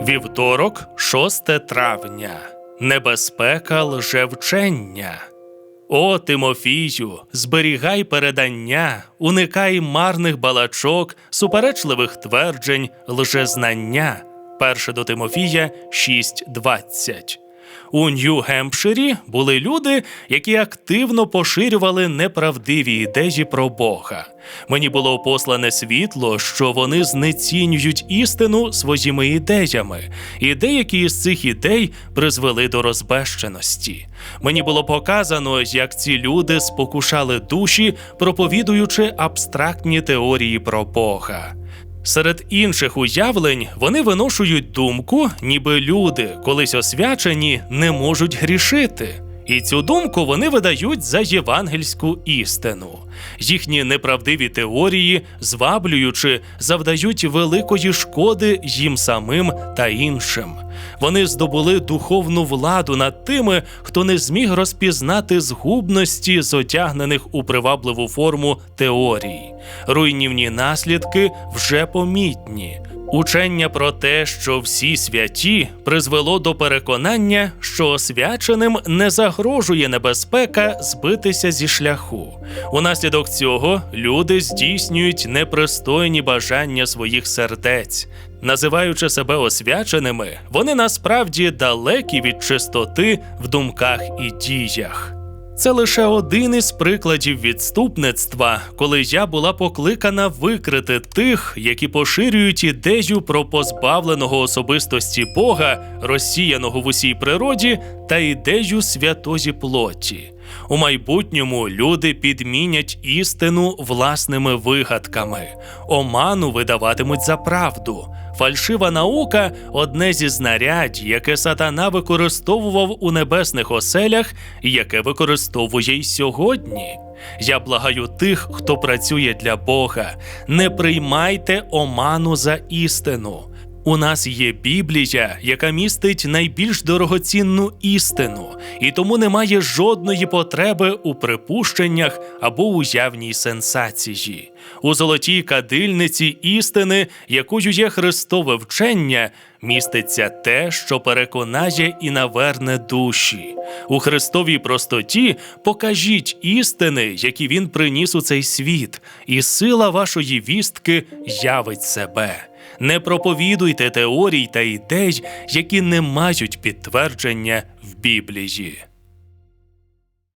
Вівторок, 6 травня. Небезпека лжевчення. О, Тимофію, зберігай передання, уникай марних балачок, суперечливих тверджень, лжезнання. 1 до Тимофія 6.20. У Нью-Гемпширі були люди, які активно поширювали неправдиві ідеї про Бога. Мені було послане світло, що вони знецінюють істину своїми ідеями, і деякі із цих ідей призвели до розбещеності. Мені було показано, як ці люди спокушали душі, проповідуючи абстрактні теорії про Бога. Серед інших уявлень вони виношують думку, ніби люди, колись освячені, не можуть грішити. І цю думку вони видають за євангельську істину. Їхні неправдиві теорії, зваблюючи, завдають великої шкоди їм самим та іншим. Вони здобули духовну владу над тими, хто не зміг розпізнати згубності зодягнених у привабливу форму теорій. Руйнівні наслідки вже помітні. Учення про те, що всі святі, призвело до переконання, що освяченим не загрожує небезпека збитися зі шляху. Унаслідок цього люди здійснюють непристойні бажання своїх сердець. Називаючи себе освяченими, вони насправді далекі від чистоти в думках і діях. Це лише один із прикладів відступництва, коли я була покликана викрити тих, які поширюють ідею про позбавленого особистості Бога, розсіяного в усій природі, та ідею святої плоті. У майбутньому люди підмінять істину власними вигадками, оману видаватимуть за правду. Фальшива наука одне зі знарядь, яке сатана використовував у небесних оселях і яке використовує й сьогодні. Я благаю тих, хто працює для Бога, не приймайте оману за істину. У нас є Біблія, яка містить найбільш дорогоцінну істину, і тому немає жодної потреби у припущеннях або уявній сенсації. У золотій кадильниці істини, якою є Христове вчення, міститься те, що переконає і наверне душі. У Христовій простоті покажіть істини, які Він приніс у цей світ, і сила вашої вістки явить себе. Не проповідуйте теорій та ідей, які не мають підтвердження в Біблії.